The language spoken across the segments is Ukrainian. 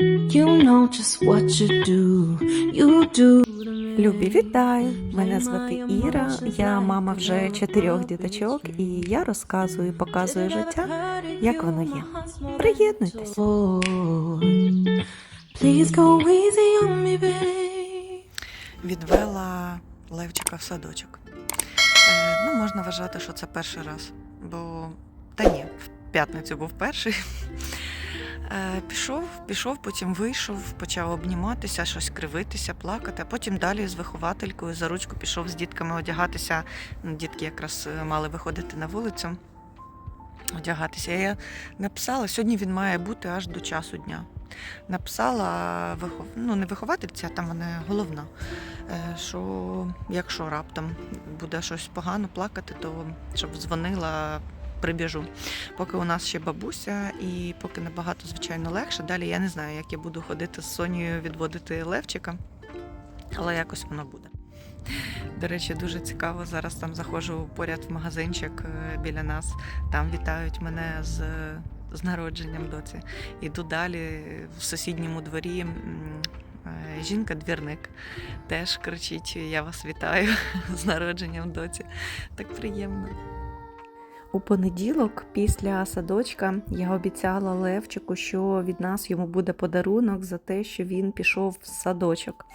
You know just what you do. You do. Любі, вітаю! Мене звати Іра. Я мама вже чотирьох діточок, і я розказую, показую життя, як воно є. Приєднуйтесь. Відвела Левчика в садочок. Е, ну, можна вважати, що це перший раз, бо та ні, в п'ятницю був перший. Е, пішов, пішов, потім вийшов, почав обніматися, щось кривитися, плакати, а потім далі з вихователькою за ручку пішов з дітками одягатися. Ну, Дітки якраз е, мали виходити на вулицю. Одягатися. Я написала, сьогодні він має бути аж до часу дня. Написала вихов... ну, не виховательці, а там вона головна е, що якщо раптом буде щось погано плакати, то щоб дзвонила, прибіжу. Поки у нас ще бабуся, і поки набагато, звичайно, легше. Далі я не знаю, як я буду ходити з Сонією відводити Левчика, але якось воно буде. До речі, дуже цікаво. Зараз там заходжу поряд в магазинчик е, біля нас. Там вітають мене з, з народженням доці. Іду далі в сусідньому дворі. е, Жінка-двірник теж кричить: Я вас вітаю з народженням доці. Так приємно. У понеділок, після садочка, я обіцяла Левчику, що від нас йому буде подарунок за те, що він пішов в садочок.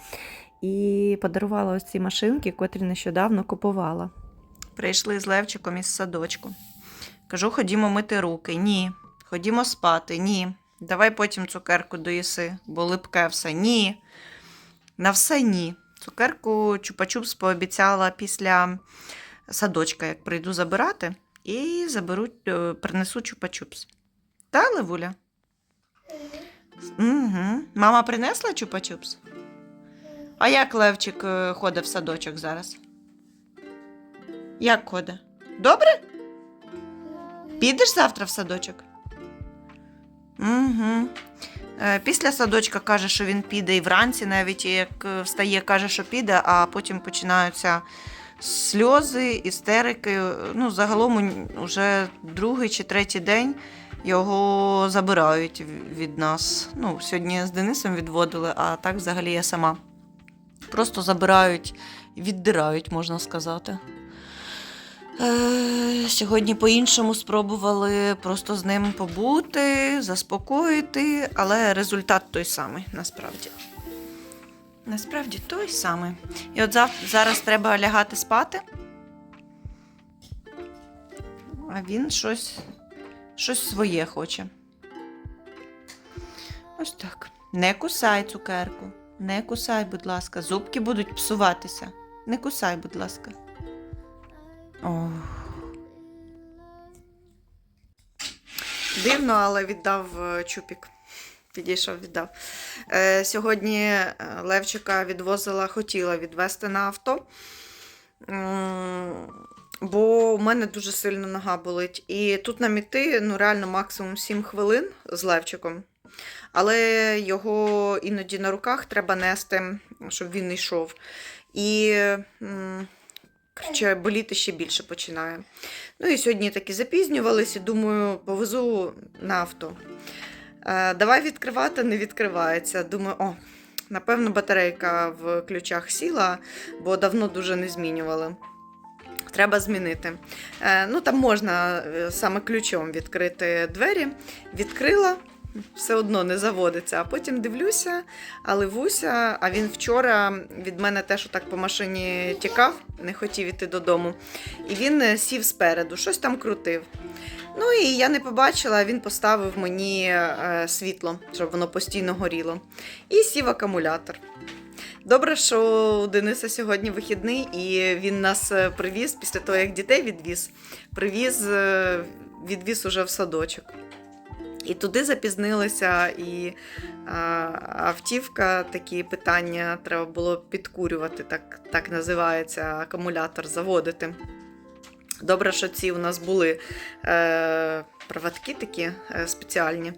І подарувала ось ці машинки, котрі нещодавно купувала. Прийшли з Левчиком із садочку. Кажу, ходімо мити руки. Ні. Ходімо спати. Ні. Давай потім цукерку доїси, бо липке все. Ні. На все ні. Цукерку чупа-чупс пообіцяла після садочка, як прийду забирати, і заберуть, е, принесу чупа-чупс. Та, Левуля? Угу. Мама принесла чупа-чупс? А як Левчик е, ходить в садочок зараз? Як ходить? Добре? Підеш завтра в садочок? Угу. Після садочка каже, що він піде і вранці, навіть як встає, каже, що піде, а потім починаються сльози, істерики. Ну, загалом вже другий чи третій день його забирають від нас. Ну, сьогодні з Денисом відводили, а так взагалі я сама. Просто забирають, віддирають, можна сказати. Е, Сьогодні по-іншому спробували просто з ним побути, заспокоїти, але результат той самий насправді. Насправді той самий. І от зараз треба лягати спати. А він щось, щось своє хоче. Ось так. Не кусай цукерку. Не кусай, будь ласка. Зубки будуть псуватися. Не кусай, будь ласка. Ох. Дивно, але віддав е, чупік. Підійшов, віддав. Е, сьогодні е, Левчика відвозила, хотіла відвезти на авто. Бо в мене дуже сильно нога болить. І тут нам іти ну, реально максимум 7 хвилин з Левчиком. Але його іноді на руках треба нести, щоб він йшов. І коротше, боліти ще більше починає. Ну і сьогодні таки запізнювалися, і думаю, повезу на авто. Е, давай відкривати, не відкривається. Думаю, о, напевно, батарейка в ключах сіла, бо давно дуже не змінювали. Треба змінити. Е, ну, там можна е, саме ключом відкрити двері. Відкрила, все одно не заводиться. А потім дивлюся, а ливуся. А він вчора від мене теж так по машині тікав, не хотів іти додому. І він сів спереду, щось там крутив. Ну і я не побачила, він поставив мені е, світло, щоб воно постійно горіло. І сів акумулятор. Добре, що у Дениса сьогодні вихідний, і він нас е, привіз після того, як дітей відвіз, привіз, е, відвіз уже в садочок. І туди запізнилися, і а, автівка, такі питання треба було підкурювати, так, так називається акумулятор, заводити. Добре, що ці у нас були е, проводки такі е, спеціальні.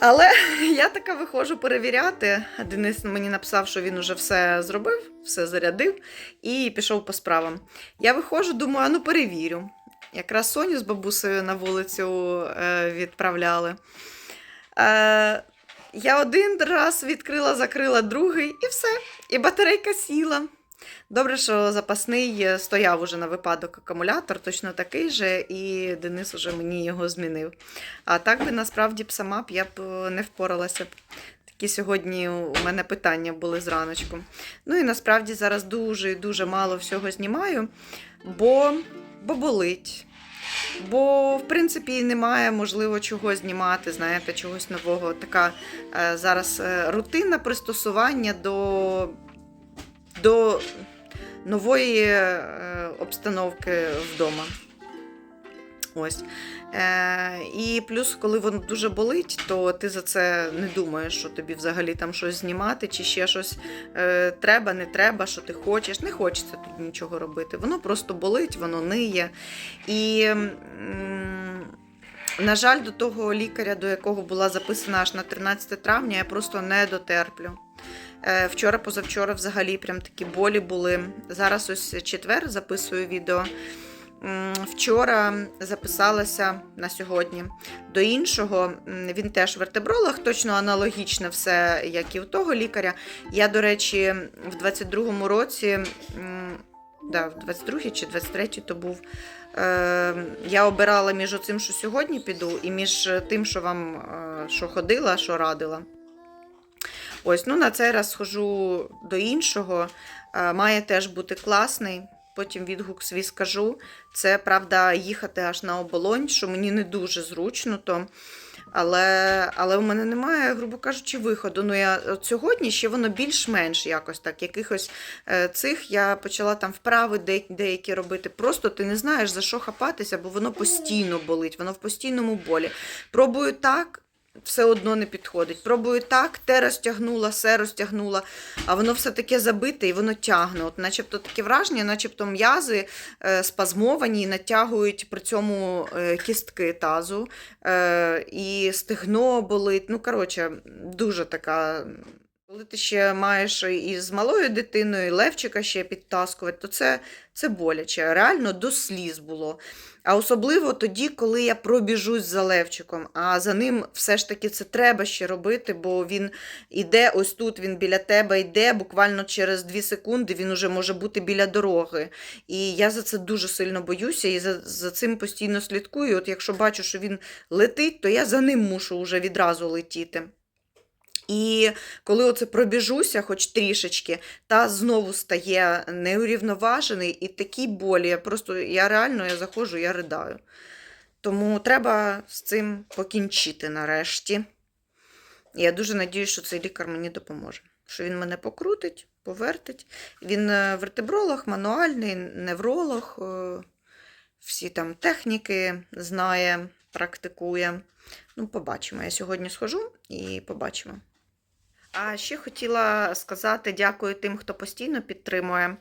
Але я така виходжу перевіряти. Денис мені написав, що він уже все зробив, все зарядив і пішов по справам. Я виходжу, думаю, а ну перевірю. Якраз Соню з бабусею на вулицю е, відправляли. Е, я один раз відкрила, закрила другий і все. І батарейка сіла. Добре, що запасний е, стояв уже на випадок акумулятор, точно такий же, і Денис уже мені його змінив. А так би насправді б сама б я б е, не впоралася. Такі сьогодні у мене питання були зраночку. Ну і насправді зараз дуже дуже мало всього знімаю, бо, бо болить. Бо, в принципі, немає можливо чого знімати, знаєте, чогось нового. Така е, зараз рутинне пристосування до, до нової е, обстановки вдома. Ось. Е, і плюс, коли воно дуже болить, то ти за це не думаєш, що тобі взагалі там щось знімати, чи ще щось е, треба, не треба, що ти хочеш. Не хочеться тут нічого робити. Воно просто болить, воно ниє. І, на жаль, до того лікаря, до якого була записана аж на 13 травня, я просто не дотерплю. Е, Вчора, позавчора взагалі прям такі болі були. Зараз ось четвер записую відео. Вчора записалася на сьогодні до іншого. Він теж вертебролог, точно аналогічно все, як і у того лікаря. Я, до речі, в 22-му році, да, в 22-й чи 23-й то був. Е, я обирала між оцим, що сьогодні піду, і між тим, що вам е, що ходила, що радила. Ось, ну на цей раз схожу до іншого. Е, Має теж бути класний. Потім відгук свій скажу. Це правда їхати аж на оболонь, що мені не дуже зручно, то. Але, але у мене немає, грубо кажучи, виходу. Ну, я от сьогодні ще воно більш-менш якось так. Якихось е, цих я почала там вправи де, деякі робити. Просто ти не знаєш за що хапатися, бо воно постійно болить, воно в постійному болі. Пробую так. Все одно не підходить. Пробую так, те розтягнула, все розтягнула, а воно все таке забите і воно тягне. От, начебто таке враження, начебто м'язи е, спазмовані натягують при цьому е, кістки тазу, е, і стегно болить. Ну, коротше, дуже така. Коли ти ще маєш і з малою дитиною, левчика ще підтаскувати, то це, це боляче. Реально до сліз було. А особливо тоді, коли я пробіжусь за Левчиком, а за ним все ж таки це треба ще робити, бо він іде ось тут, він біля тебе йде, буквально через 2 секунди він уже може бути біля дороги. І я за це дуже сильно боюся і за, за цим постійно слідкую. От якщо бачу, що він летить, то я за ним мушу вже відразу летіти. І коли оце пробіжуся, хоч трішечки, та знову стає неурівноважений і такі болі. Я просто я реально я заходжу, я ридаю. Тому треба з цим покінчити нарешті. Я дуже надію, що цей лікар мені допоможе. Що він мене покрутить, повертить. Він е, вертебролог, мануальний, невролог, е, всі там техніки знає, практикує. Ну, побачимо. Я сьогодні схожу і побачимо. А ще хотіла сказати дякую тим, хто постійно підтримує,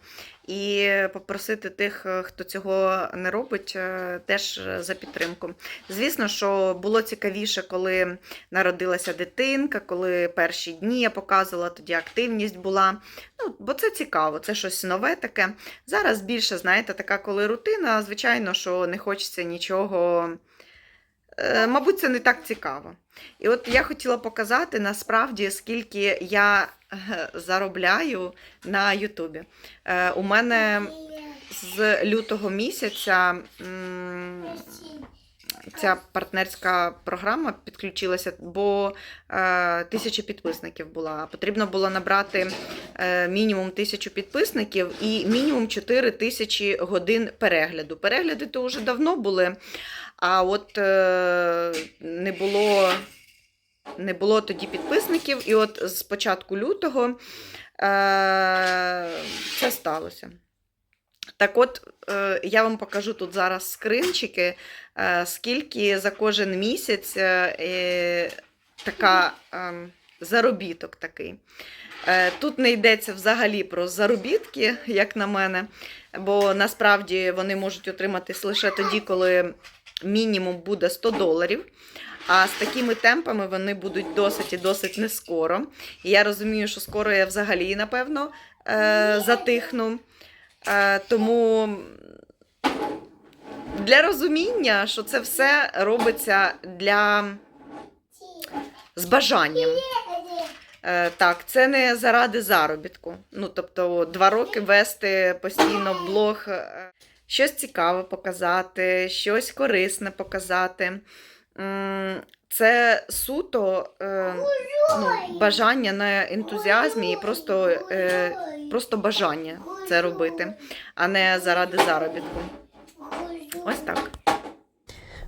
і попросити тих, е, хто цього не робить, е, теж за підтримку. Звісно, що було цікавіше, коли народилася дитинка, коли перші дні я показувала, тоді активність була. Ну, бо це цікаво, це щось нове таке. Зараз більше, знаєте, така коли рутина, звичайно, що не хочеться нічого. Е, Мабуть, це не так цікаво. І от я хотіла показати насправді, скільки я е, заробляю на Ютубі. Е, У мене з лютого місяця ця партнерська програма підключилася, бо тисяча підписників була. Потрібно було набрати мінімум тисячу підписників і мінімум 4 тисячі годин перегляду. Перегляди то вже давно були. А от е, не було не було тоді підписників, і от з початку лютого е, це сталося. Так от, е, я вам покажу тут зараз скринчики, скільки за кожен місяць така заробіток такий. Тут не йдеться взагалі про заробітки, як на мене, бо насправді вони можуть отриматись лише тоді, коли мінімум буде 100 доларів. А з такими темпами вони будуть досить і досить не скоро. І я розумію, що скоро я взагалі, напевно, е, затихну. Е, тому для розуміння, що це все робиться для з бажанням. Е, так, це не заради заробітку. Ну, тобто, два роки вести постійно блог, щось цікаве показати, щось корисне показати. Це суто е, ну, бажання на ентузіазмі і просто, е, просто бажання це робити, а не заради заробітку. Ось так.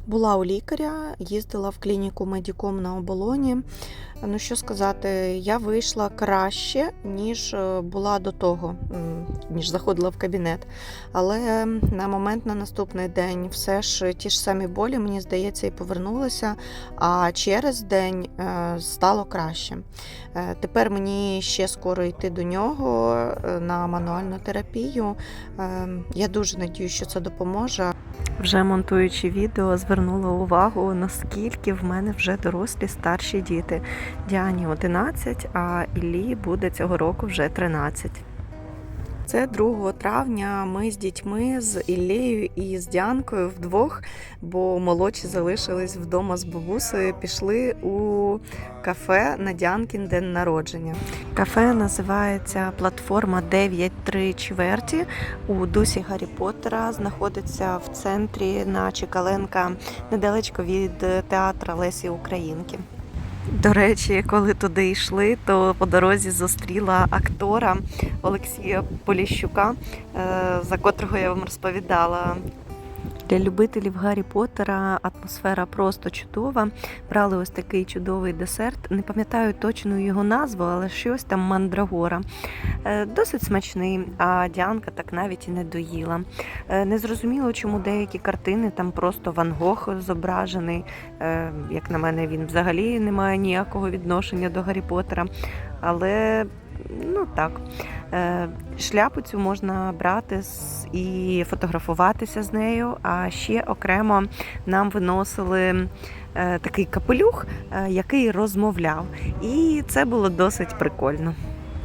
Була у лікаря, їздила в клініку Медіком на оболоні. Ну що сказати, я вийшла краще, ніж е, була до того, ніж заходила в кабінет. Але на момент на наступний день все ж ті ж самі болі, мені здається, і повернулися. А через день е, стало краще. Е, Тепер мені ще скоро йти до нього на мануальну терапію. Я дуже надію, що це допоможе. Вже монтуючи відео, звернула увагу, наскільки в мене вже дорослі старші діти. Діані 11, а Іллі буде цього року вже 13. Це 2 травня ми з дітьми, з Іллею і з Діанкою вдвох, бо молодші залишились вдома з бабусею, пішли у кафе на Діанкін день народження. Кафе називається платформа 9 чверті у дусі Гаррі Поттера. Знаходиться в центрі на Чекаленка недалечко від театра Лесі Українки. До речі, коли туди йшли, то по дорозі зустріла актора Олексія Поліщука, е, за котрого я вам розповідала. Для любителів Гаррі Поттера атмосфера просто чудова. Брали ось такий чудовий десерт. Не пам'ятаю точну його назву, але щось там мандрагора. Е, Досить смачний, а Діанка так навіть і не доїла. Е, Незрозуміло, чому деякі картини там просто Ван Гог зображений. Е, Як на мене, він взагалі не має ніякого відношення до Гаррі Поттера. Але ну так. Е, Шляпу цю можна брати і фотографуватися з нею. А ще окремо нам виносили е, такий капелюх, е, який розмовляв. І це було досить прикольно.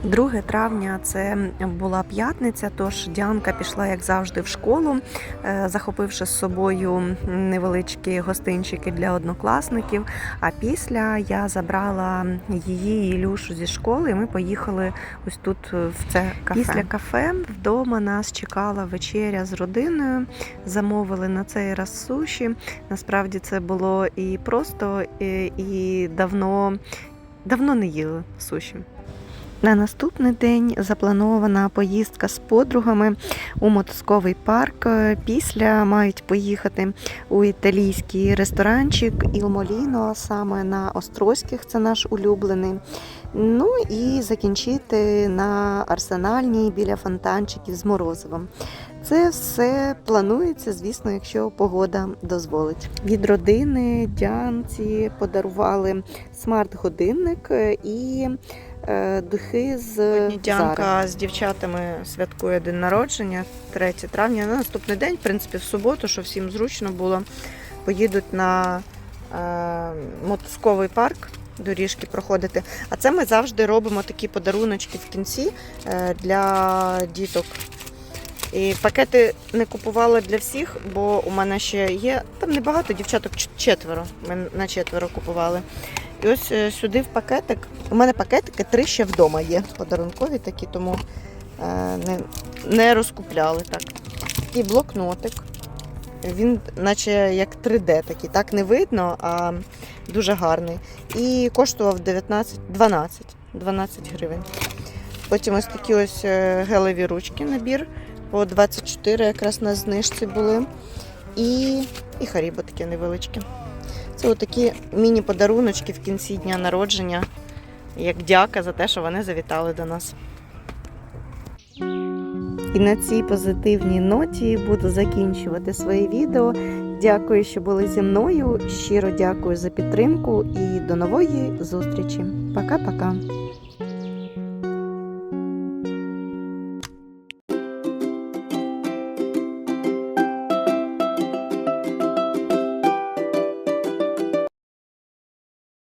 2 травня це була п'ятниця, тож Діанка пішла, як завжди, в школу, е, захопивши з собою невеличкі гостинчики для однокласників. А після я забрала її і Ілюшу зі школи, і ми поїхали ось тут е, в це кафе. Після кафе вдома нас чекала вечеря з родиною. Замовили на цей раз суші. Насправді це було і просто, і, і давно, давно не їли суші. На наступний день запланована поїздка з подругами у мотузковий парк. Після мають поїхати у італійський ресторанчик Molino, саме на Острозьких, це наш улюблений. Ну і закінчити на арсенальній біля фонтанчиків з морозивом. Це все планується, звісно, якщо погода дозволить. Від родини Діанці подарували смарт-годинник і духи з Сьогодні з дівчатами святкує день народження 3 травня. На наступний день, в принципі, в суботу, що всім зручно було, поїдуть на е, мотузковий парк. Доріжки проходити. А це ми завжди робимо такі подаруночки в кінці е, для діток. І пакети не купувала для всіх, бо у мене ще є там небагато дівчаток, четверо. Ми на четверо купували. І ось е, сюди в пакетик. У мене пакетики три ще вдома є. Подарункові такі, тому е, не, не розкупляли так. Такий блокнотик. Він, наче як 3D такий, так не видно, а дуже гарний. І коштував 19, 12, 12 гривень. Потім ось такі ось е, гелеві ручки набір по 24 якраз на знижці були. І, і харібо таке невеличке. Це отакі міні-подаруночки в кінці дня народження, як дяка за те, що вони завітали до нас. І на цій позитивній ноті буду закінчувати своє відео. Дякую, що були зі мною. Щиро дякую за підтримку і до нової зустрічі. Пока-пока.